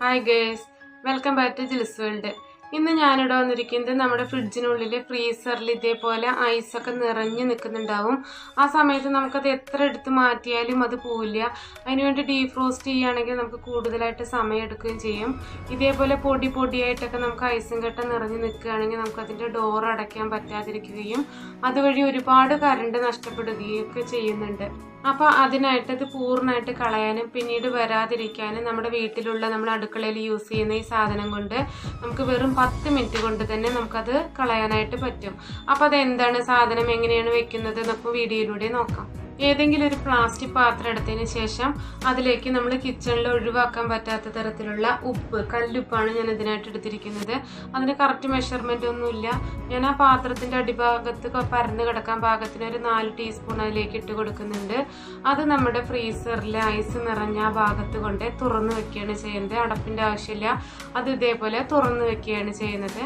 Hi guys welcome back to Jils world ഇന്ന് ഞാനിവിടെ വന്നിരിക്കുന്നത് നമ്മുടെ ഫ്രിഡ്ജിനുള്ളിൽ ഫ്രീസറിൽ ഇതേപോലെ ഐസൊക്കെ നിറഞ്ഞു നിൽക്കുന്നുണ്ടാവും. ആ സമയത്ത് നമുക്കത് എത്ര എടുത്ത് മാറ്റിയാലും അത് പോവില്ല. അതിനുവേണ്ടി ഡീഫ്രോസ്റ്റ് ചെയ്യുകയാണെങ്കിൽ നമുക്ക് കൂടുതലായിട്ട് സമയം എടുക്കുകയും ചെയ്യും. ഇതേപോലെ പൊടി പൊടിയായിട്ടൊക്കെ നമുക്ക് ഐസും കട്ട നിറഞ്ഞു നിൽക്കുകയാണെങ്കിൽ നമുക്ക് അതിന്റെ ഡോർ അടയ്ക്കാൻ പറ്റാതിരിക്കുകയും അതുവഴി ഒരുപാട് കറണ്ട് നഷ്ടപ്പെടുകയും ഒക്കെ ചെയ്യുന്നുണ്ട്. അപ്പോൾ അതിനായിട്ട് ഇത് പൂർണമായിട്ട് കളയാനും പിന്നീട് വരാതിരിക്കാനും നമ്മുടെ വീട്ടിലുള്ള നമ്മുടെ അടുക്കളയിൽ യൂസ് ചെയ്യുന്ന ഈ സാധനം കൊണ്ട് നമുക്ക് വെറും പത്ത് മിനിറ്റ് കൊണ്ട് തന്നെ നമുക്കത് കളയാനായിട്ട് പറ്റും. അപ്പോൾ അതെന്താണ് സാധനം എങ്ങനെയാണ് വെക്കുന്നത് നമുക്ക് വീഡിയോയിലൂടെ നോക്കാം. ഏതെങ്കിലും ഒരു പ്ലാസ്റ്റിക് പാത്രം എടുത്തതിന് ശേഷം അതിലേക്ക് നമ്മൾ കിച്ചണിൽ ഒഴിവാക്കാൻ പറ്റാത്ത തരത്തിലുള്ള ഉപ്പ് കല്ലുപ്പാണ് ഞാൻ ഇതിനായിട്ട് എടുത്തിരിക്കുന്നത്. അതിന് കറക്റ്റ് മെഷർമെന്റ് ഒന്നുമില്ല. ഞാൻ ആ പാത്രത്തിന്റെ അടിഭാഗത്ത് പരന്ന് കിടക്കാൻ പാകത്തിന് ഒരു നാല് ടീസ്പൂൺ അതിലേക്ക് ഇട്ട് കൊടുക്കുന്നുണ്ട്. അത് നമ്മുടെ ഫ്രീസറിലെ ഐസ് നിറഞ്ഞ ആ ഭാഗത്ത് കൊണ്ട് തുറന്ന് വെക്കുകയാണ് ചെയ്യുന്നത്. അടപ്പിന്റെ ആവശ്യമില്ല. അത് ഇതേപോലെ തുറന്ന് വെക്കുകയാണ് ചെയ്യുന്നത്.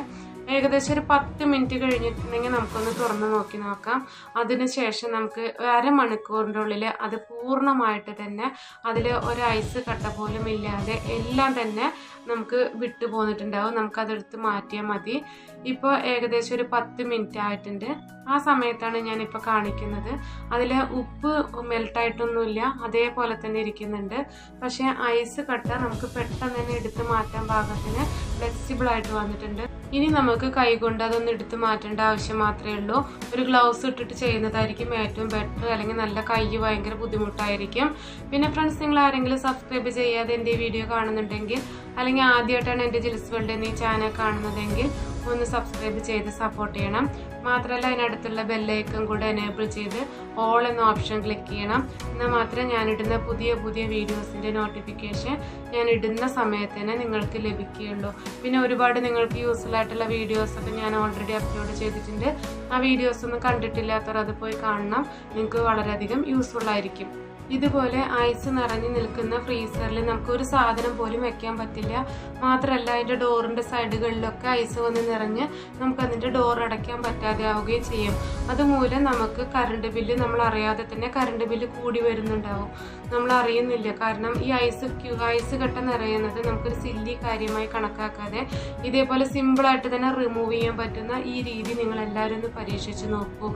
ഏകദേശം ഒരു പത്ത് മിനിറ്റ് കഴിഞ്ഞിട്ടുണ്ടെങ്കിൽ നമുക്കൊന്ന് തുറന്ന് നോക്കി നോക്കാം. അതിനുശേഷം നമുക്ക് അരമണിക്കൂറിന്റെ ഉള്ളിൽ അത് പൂർണമായിട്ട് തന്നെ അതിൽ ഒരു ഐസ് കട്ട പോലും ഇല്ലാതെ എല്ലാം തന്നെ നമുക്ക് വിട്ടു പോന്നിട്ടുണ്ടാവും. നമുക്കതെടുത്ത് മാറ്റിയാൽ മതി. ഇപ്പോൾ ഏകദേശം ഒരു പത്ത് മിനിറ്റ് ആയിട്ടുണ്ട്. ആ സമയത്താണ് ഞാനിപ്പോൾ കാണിക്കുന്നത്. അതിൽ ഉപ്പ് മെൽട്ടായിട്ടൊന്നുമില്ല. അതേപോലെ തന്നെ ഇരിക്കുന്നുണ്ട്. പക്ഷേ ഐസ് കട്ട നമുക്ക് പെട്ടെന്ന് തന്നെ എടുത്ത് മാറ്റാൻ പാകത്തിന് ഫ്ലെക്സിബിൾ ആയിട്ട് വന്നിട്ടുണ്ട്. ഇനി നമുക്ക് കൈകൊണ്ട് അതൊന്ന് എടുത്ത് മാറ്റേണ്ട ആവശ്യം മാത്രമേ ഉള്ളൂ. ഒരു ഗ്ലൗസ് ഇട്ടിട്ട് ചെയ്യുന്നതായിരിക്കും ഏറ്റവും ബെറ്റർ അല്ലെങ്കിൽ നല്ല കൈ ഭയങ്കര ബുദ്ധിമുട്ടായിരിക്കും. പിന്നെ ഫ്രണ്ട്സ് നിങ്ങൾ ആരെങ്കിലും സബ്സ്ക്രൈബ് ചെയ്യാതെ എന്റെ വീഡിയോ കാണുന്നുണ്ടെങ്കിൽ അല്ലെങ്കിൽ ആദ്യമായിട്ടാണ് എന്റെ ജിൽസ് വേൾഡ് എന്നീ ചാനൽ കാണുന്നതെങ്കിൽ ഒന്ന് സബ്സ്ക്രൈബ് ചെയ്ത് സപ്പോർട്ട് ചെയ്യണം. മാത്രമല്ല അതിനടുത്തുള്ള ബെല്ലൈക്കൺ കൂടെ എനേബിൾ ചെയ്ത് ഓൾ എന്ന ഓപ്ഷൻ ക്ലിക്ക് ചെയ്യണം. എന്നാൽ മാത്രമേ ഞാനിടുന്ന പുതിയ പുതിയ വീഡിയോസിന്റെ നോട്ടിഫിക്കേഷൻ ഞാൻ ഇടുന്ന സമയത്ത് തന്നെ നിങ്ങൾക്ക് ലഭിക്കുകയുള്ളൂ. പിന്നെ ഒരുപാട് നിങ്ങൾക്ക് യൂസ്ഫുൾ ആയിട്ടുള്ള വീഡിയോസൊക്കെ ഞാൻ ഓൾറെഡി അപ്ലോഡ് ചെയ്തിട്ടുണ്ട്. ആ വീഡിയോസ് ഒന്നും കണ്ടിട്ടില്ലാത്തവർ അത് പോയി കാണണം. നിങ്ങൾക്ക് വളരെയധികം യൂസ്ഫുൾ ആയിരിക്കും. ഇതുപോലെ ഐസ് നിറഞ്ഞു നിൽക്കുന്ന ഫ്രീസറിൽ നമുക്ക് ഒരു സാധനം പോലും വെക്കാൻ പറ്റില്ല. മാത്രമല്ല അതിന്റെ ഡോറിന്റെ സൈഡുകളിലൊക്കെ ഐസ് വന്ന് നിറഞ്ഞ് നമുക്ക് അതിന്റെ ഡോർ അടയ്ക്കാൻ പറ്റാതെ ആവുകയും ചെയ്യും. അതുമൂലം നമുക്ക് കറണ്ട് ബില്ല് നമ്മൾ അറിയാതെ തന്നെ കറണ്ട് ബില്ല് കൂടി വരുന്നുണ്ടാവും. നമ്മൾ അറിയുന്നില്ല കാരണം ഈ ഐസ് ക്യൂ ഐസ് കെട്ട നിറയുന്നത് നമുക്കൊരു സില്ലി കാര്യമായി കണക്കാക്കാതെ ഇതേപോലെ സിമ്പിളായിട്ട് തന്നെ റിമൂവ് ചെയ്യാൻ പറ്റുന്ന ഈ രീതി നിങ്ങൾ എല്ലാവരും ഒന്ന് പരീക്ഷിച്ച് നോക്കൂ.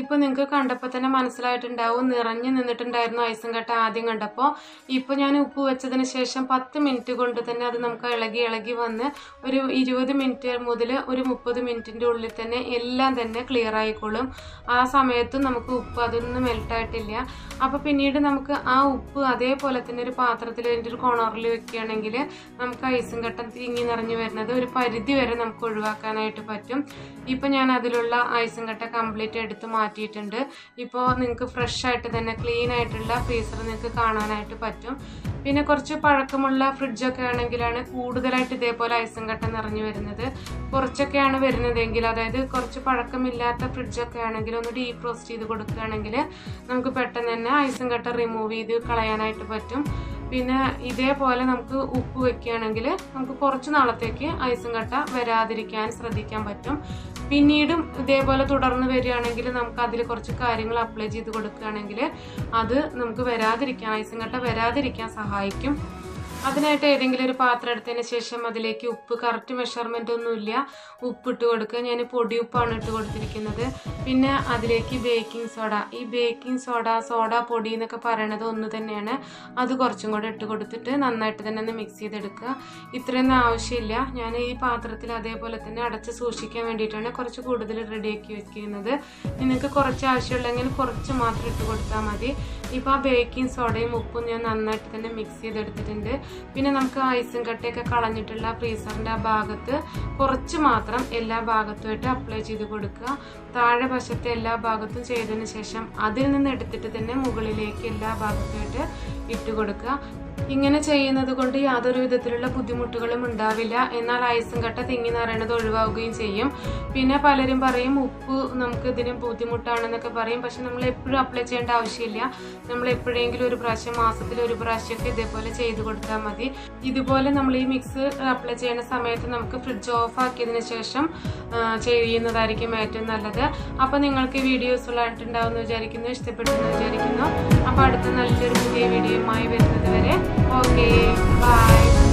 ഇപ്പൊ നിങ്ങൾക്ക് കണ്ടപ്പോൾ തന്നെ മനസ്സിലായിട്ടുണ്ടാവും. നിറഞ്ഞു നിന്നിട്ടുണ്ടായിരുന്നു ഐസും കട്ട ആദ്യം കണ്ടപ്പോൾ ഇപ്പോൾ ഞാൻ ഉപ്പ് വെച്ചതിന് ശേഷം പത്ത് മിനിറ്റ് കൊണ്ട് തന്നെ അത് നമുക്ക് ഇളകി ഇളകി വന്ന് ഒരു ഇരുപത് മിനിറ്റ് മുതൽ ഒരു മുപ്പത് മിനിറ്റിന്റെ ഉള്ളിൽ തന്നെ എല്ലാം തന്നെ ക്ലിയർ ആയിക്കോളും. ആ സമയത്തും നമുക്ക് ഉപ്പ് അതൊന്നും മെൽട്ടായിട്ടില്ല അപ്പോൾ പിന്നീട് നമുക്ക് ആ ഉപ്പ് അതേപോലെ തന്നെ ഒരു പാത്രത്തിൽ അതിന്റെ ഒരു കോണറിൽ വെക്കുകയാണെങ്കിൽ നമുക്ക് ഐസും കട്ട തിങ്ങി നിറഞ്ഞു വരുന്നത് ഒരു പരിധി വരെ നമുക്ക് ഒഴിവാക്കാനായിട്ട് പറ്റും. ഇപ്പം ഞാൻ അതിലുള്ള ഐസും കട്ട കംപ്ലീറ്റ് എടുത്ത് മാറ്റിയിട്ടുണ്ട്. ഇപ്പോൾ നിങ്ങൾക്ക് ഫ്രഷ് ആയിട്ട് തന്നെ ക്ലീൻ ആയിട്ടുള്ള ഫ്രീസർ നിങ്ങൾക്ക് കാണാനായിട്ട് പറ്റും. പിന്നെ കുറച്ച് പഴക്കമുള്ള ഫ്രിഡ്ജൊക്കെ ആണെങ്കിലാണ് കൂടുതലായിട്ട് ഇതേപോലെ ഐസും കട്ട നിറഞ്ഞു വരുന്നത്. കുറച്ചൊക്കെയാണ് വരുന്നതെങ്കിൽ അതായത് കുറച്ച് പഴക്കമില്ലാത്ത ഫ്രിഡ്ജൊക്കെ ആണെങ്കിൽ ഒന്ന് ഡീഫ്രോസ്റ്റ് ചെയ്ത് കൊടുക്കുകയാണെങ്കിൽ നമുക്ക് പെട്ടെന്ന് തന്നെ ഐസും കട്ട റിമൂവ് ചെയ്ത് കളയാനായിട്ട് പറ്റും. പിന്നെ ഇതേപോലെ നമുക്ക് ഉപ്പ് വെക്കുകയാണെങ്കിൽ നമുക്ക് കുറച്ച് നാളത്തേക്ക് ഐസും കട്ട വരാതിരിക്കാൻ ശ്രദ്ധിക്കാൻ പറ്റും. പിന്നീടും ഇതേപോലെ തുടർന്ന് വരികയാണെങ്കിൽ നമുക്ക് അതിൽ കുറച്ച് കാര്യങ്ങൾ അപ്ലൈ ചെയ്ത് കൊടുക്കുകയാണെങ്കിൽ അത് നമുക്ക് വരാതിരിക്കാൻ ഐസും കട്ട വരാതിരിക്കാൻ സഹായിക്കും. അതിനായിട്ട് ഏതെങ്കിലും ഒരു പാത്രം എടുത്തതിന് ശേഷം അതിലേക്ക് ഉപ്പ് കറക്റ്റ് മെഷർമെന്റ് ഒന്നുമില്ല. ഉപ്പ് ഇട്ട് കൊടുക്കുക. ഞാൻ പൊടി ഉപ്പാണ് ഇട്ട് കൊടുത്തിരിക്കുന്നത്. പിന്നെ അതിലേക്ക് ബേക്കിംഗ് സോഡ ഈ ബേക്കിംഗ് സോഡ സോഡ പൊടി എന്നൊക്കെ പറയണത് ഒന്ന് തന്നെയാണ്. അത് കുറച്ചും കൂടെ ഇട്ട് കൊടുത്തിട്ട് നന്നായിട്ട് തന്നെ ഒന്ന് മിക്സ് ചെയ്തെടുക്കുക. ഇത്രയൊന്നും ആവശ്യമില്ല. ഞാൻ ഈ പാത്രത്തിൽ അതേപോലെ തന്നെ അടച്ച് സൂക്ഷിക്കാൻ വേണ്ടിയിട്ടാണ് കുറച്ച് കൂടുതൽ റെഡിയാക്കി വെക്കുന്നത്. നിങ്ങൾക്ക് കുറച്ച് ആവശ്യമുള്ളെങ്കിൽ കുറച്ച് മാത്രം ഇട്ട് കൊടുത്താൽ മതി. ഇപ്പോൾ ആ ബേക്കിംഗ് സോഡയും ഉപ്പും ഞാൻ നന്നായിട്ട് തന്നെ മിക്സ് ചെയ്തെടുത്തിട്ടുണ്ട്. പിന്നെ നമുക്ക് ഐസും കട്ടയൊക്കെ കളഞ്ഞിട്ടുള്ള ഫ്രീസറിന്റെ ആ ഭാഗത്ത് കുറച്ച് മാത്രം എല്ലാ ഭാഗത്തുമായിട്ട് അപ്ലൈ ചെയ്ത് കൊടുക്കുക. താഴെ വശത്തെ എല്ലാ ഭാഗത്തും ചെയ്തതിന് ശേഷം അതിൽ നിന്ന് എടുത്തിട്ട് തന്നെ മുകളിലേക്ക് എല്ലാ ഭാഗത്തുമായിട്ട് ഇട്ട് കൊടുക്കുക. ഇങ്ങനെ ചെയ്യുന്നത് കൊണ്ട് യാതൊരു വിധത്തിലുള്ള ബുദ്ധിമുട്ടുകളും ഉണ്ടാവില്ല. എന്നാൽ ഐസും കട്ട തിങ്ങി നിറയണത് ഒഴിവാവുകയും ചെയ്യും. പിന്നെ പലരും പറയും ഉപ്പ് നമുക്ക് ഇതിന് ബുദ്ധിമുട്ടാണെന്നൊക്കെ പറയും. പക്ഷെ നമ്മൾ എപ്പോഴും അപ്ലൈ ചെയ്യേണ്ട ആവശ്യമില്ല. നമ്മൾ എപ്പോഴെങ്കിലും ഒരു പ്രാവശ്യം മാസത്തിൽ ഒരു പ്രാവശ്യമൊക്കെ ഇതേപോലെ ചെയ്ത് കൊടുത്താൽ മതി. ഇതുപോലെ നമ്മൾ ഈ മിക്സ് അപ്ലൈ ചെയ്യുന്ന സമയത്ത് നമുക്ക് ഫ്രിഡ്ജ് ഓഫ് ആക്കിയതിന് ശേഷം ചെയ്യുന്നതായിരിക്കും ഏറ്റവും നല്ലത്. അപ്പോൾ നിങ്ങൾക്ക് വീഡിയോസ് ഉള്ളതായിട്ടുണ്ടാവുമെന്ന് വിചാരിക്കുന്നു ഇഷ്ടപ്പെട്ടെന്ന് വിചാരിക്കുന്നു. അപ്പോൾ അടുത്ത നല്ലൊരു പുതിയ വീഡിയോയുമായി വരുന്നത് വരെ Okay, bye.